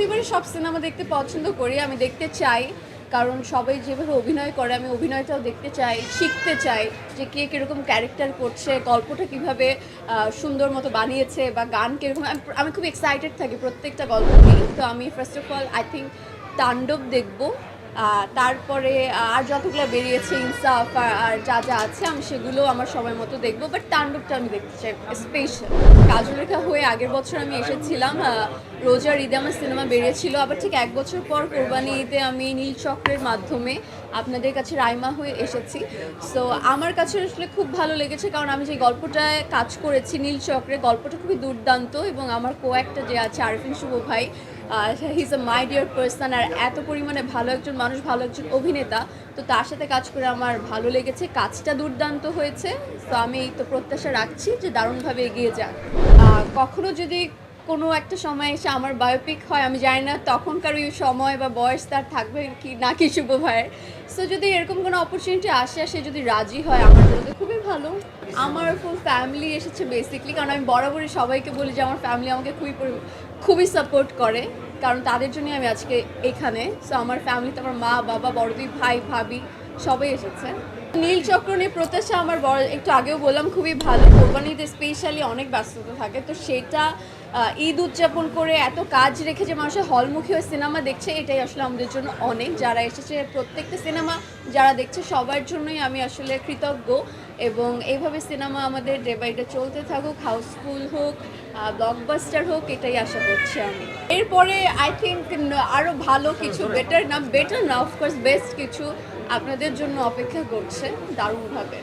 প্রতিবারই সব সিনেমা দেখতে পছন্দ করি, আমি দেখতে চাই। কারণ সবাই যেভাবে অভিনয় করে, আমি অভিনয়টাও দেখতে চাই, শিখতে চাই যে কে কীরকম ক্যারেক্টার করছে, গল্পটা কীভাবে সুন্দর মতো বানিয়েছে বা গান কীরকম। আমি খুব এক্সাইটেড থাকি প্রত্যেকটা গল্প নিয়ে। তো আমি first of all I think Tandav দেখব। তারপরে আর যতগুলো বেরিয়েছে, ইনসাফ আর- যা যা আছে, আমি সেগুলো আমার সময় মতো দেখব বাট তাণ্ডবটা আমি দেখতে চাই স্পেশাল কাজলেখা হয়ে আগের বছর আমি এসেছিলাম রোজার ঈদে আমার সিনেমা বেরিয়েছিল, আবার ঠিক এক বছর পর কোরবানি ঈদে আমি নীল চক্রের মাধ্যমে আপনাদের কাছে রাইমা হয়ে এসেছি। সো আমার কাছে আসলে খুব ভালো লেগেছে, কারণ আমি যে গল্পটায় কাজ করেছি, নীল চক্রে গল্পটা খুবই দুর্দান্ত, এবং আমার কো একটা যে আছে, আরফিন শুভ ভাই he's a my dear person আর এত পরিমাণে ভালো একজন মানুষ, ভালো একজন অভিনেতা। তো তার সাথে কাজ করে আমার ভালো লেগেছে। কাজটা দুর্দান্ত হয়েছে। তো আমি তো প্রত্যাশা রাখছি যে দারুণভাবে এগিয়ে যাক। কখনো যদি কোনো একটা সময় এসে আমার বায়োপিক হয়, আমি জানি না তখনকার ওই সময় বা বয়স তার থাকবে কি না কি শুভ ভাইয়ের। সো যদি এরকম কোনো অপরচুনিটি আসে, সে যদি রাজি হয়, আমার জন্য তো খুবই ভালো। আমার ফুল ফ্যামিলি এসেছে বেসিকলি কারণ আমি বরাবরই সবাইকে বলি যে আমার ফ্যামিলি আমাকে খুবই খুবই সাপোর্ট করে, কারণ তাদের জন্যই আমি আজকে এখানে। সো আমার ফ্যামিলিতে আমার মা, বাবা বড় দুই ভাই, ভাবি সবাই এসেছে। নীল চক্র নিয়ে প্রত্যাশা আমার বড় একটু আগেও বললাম খুবই ভালো। কোরবানিতে স্পেশালি অনেক ব্যস্ততা থাকে তো সেটা ঈদ উদযাপন করে এত কাজ রেখে যে মানুষের হলমুখী হয়ে সিনেমা দেখছে এটাই আসলে আমাদের জন্য অনেক। যারা এসেছে প্রত্যেকটা সিনেমা যারা দেখছে সবার জন্যই আমি আসলে কৃতজ্ঞ। এবং এইভাবে সিনেমা আমাদের ডে বাই ডে চলতে থাকুক হাউসফুল হোক ব্লকবাস্টার হোক এটাই আশা করছি আমি। এরপরে আই থিঙ্ক আরও ভালো কিছু বেটার না বেটার না অফকোর্স বেস্ট কিছু আপনাদের জন্য অপেক্ষা করছে দারুণভাবে।